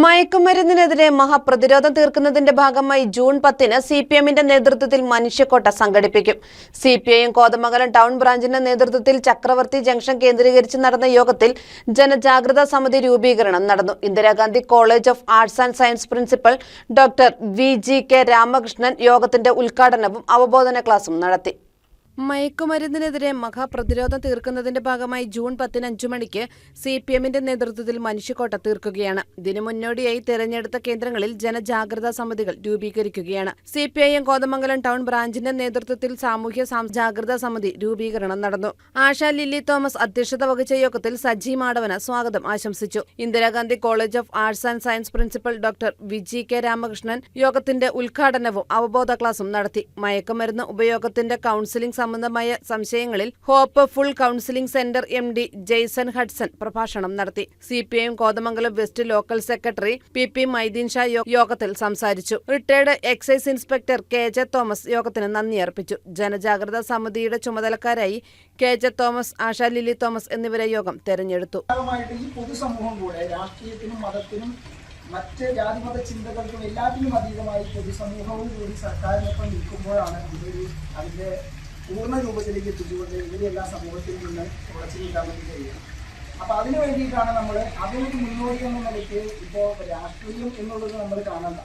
മയക്കുമരുന്നിനെതിരെ മഹാപ്രതിരോധം തീർക്കുന്നതിന്റെ ഭാഗമായി ജൂൺ പത്തിന് C P എമ്മിന്റെ നേതൃത്വത്തിൽ മനുഷ്യക്കോട്ട സംഘടിപ്പിക്കും. C P I M Kothamangalam town ബ്രാഞ്ചിന്റെ നേതൃത്വത്തിൽ ചക്രവർത്തി ജംഗ്ഷൻ കേന്ദ്രീകരിച്ച് നടന്ന യോഗത്തിൽ ജനജാഗ്രതാ സമിതി രൂപീകരണം നടന്നു. Indira Gandhi college of arts and science principal doctor V G K Ramakrishnan യോഗത്തിന്റെ ഉദ്ഘാടനവും അവബോധന ക്ലാസും നടത്തി. മയക്കുമരുന്നിനെതിരെ മഹാപ്രതിരോധം തീർക്കുന്നതിന്റെ ഭാഗമായി ജൂൺ പത്തിന് അഞ്ചു മണിക്ക് സി പി എമ്മിന്റെ നേതൃത്വത്തിൽ മനുഷ്യക്കോട്ട തീർക്കുകയാണ്. ഇതിനു മുന്നോടിയായി തെരഞ്ഞെടുത്ത കേന്ദ്രങ്ങളിൽ ജനജാഗ്രതാ സമിതികൾ രൂപീകരിക്കുകയാണ്. C P I M Kothamangalam town ബ്രാഞ്ചിന്റെ നേതൃത്വത്തിൽ സാമൂഹ്യ ജാഗ്രതാ സമിതി രൂപീകരണം നടന്നു. ആശ ലില്ലി തോമസ് അധ്യക്ഷത വഹിച്ച യോഗത്തിൽ സജി മാടവന് സ്വാഗതം ആശംസിച്ചു. Indira Gandhi college of arts and science principal doctor Viji K. Ramakrishnan യോഗത്തിന്റെ ഉദ്ഘാടനവും അവബോധ ക്ലാസും നടത്തി. മയക്കുമരുന്ന് ഉപയോഗത്തിന്റെ കൌൺസിലിംഗ് സംബന്ധമായ സംശയങ്ങളിൽ hopeful counselling centre M D Jason Hudson പ്രഭാഷണം നടത്തി. C P I M Kothamangalam west local secretary P P Maideen Shah യോഗത്തിൽ സംസാരിച്ചു. Retired excise inspector K J Thomas യോഗത്തിന് നന്ദി അർപ്പിച്ചു. ജനജാഗ്രത സമിതിയുടെ ചുമതലക്കാരായി K J Thomas Asha Lilly Thomas എന്നിവരെ യോഗം തെരഞ്ഞെടുത്തു. മറ്റ് ജാതിമത ചിന്തകൾക്കും എല്ലാത്തിനും അതീതമായി പൊതുസമൂഹവും കൂടി സർക്കാരിനൊപ്പം നിൽക്കുമ്പോഴാണ് ഇതൊരു അതിന്റെ പൂർണ രൂപത്തിലേക്ക് എത്തിച്ചുകൊണ്ട് ഇങ്ങനെയെല്ലാം സമൂഹത്തിൽ നിന്ന് ഉറച്ചു നീക്കാൻ വേണ്ടി കഴിയും അപ്പൊ അതിനു വേണ്ടിയിട്ടാണ് നമ്മൾ അതിനൊരു മുന്നോടി എന്ന നിലയ്ക്ക് ഇപ്പോൾ രാഷ്ട്രീയം എന്നുള്ളത് നമ്മൾ കാണണ്ട.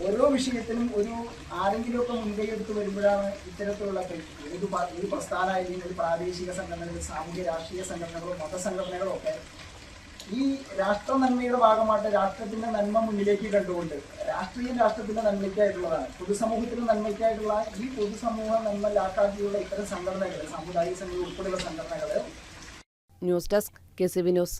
ഓരോ വിഷയത്തിലും ഒരു ആരെങ്കിലുമൊക്കെ മുൻകൈ എടുത്ത് വരുമ്പോഴാണ് ഇത്തരത്തിലുള്ള ഏത് പ- ഏത് പ്രസ്ഥാനമായാലും ഒരു പ്രാദേശിക സംഘടനകൾ സാമൂഹ്യ രാഷ്ട്രീയ സംഘടനകളോ മതസംഘടനകളോ ഒക്കെ ഈ രാഷ്ട്ര നന്മയുടെ ഭാഗമായിട്ട് രാഷ്ട്രത്തിന്റെ നന്മ മുന്നിലേക്ക് കണ്ടുകൊണ്ട് രാഷ്ട്രീയം രാഷ്ട്രത്തിന്റെ നന്മയ്ക്കായിട്ടുള്ളതാണ് പൊതുസമൂഹത്തിന്റെ നന്മയ്ക്കായിട്ടുള്ള ഈ പൊതുസമൂഹ നന്മ ലാക്കാക്കിയുള്ള ഇത്തരം സംഘടനകൾ സാമുദായിക സംഘടന ഉൾപ്പെടെയുള്ള സംഘടനകൾ news desk K C V news.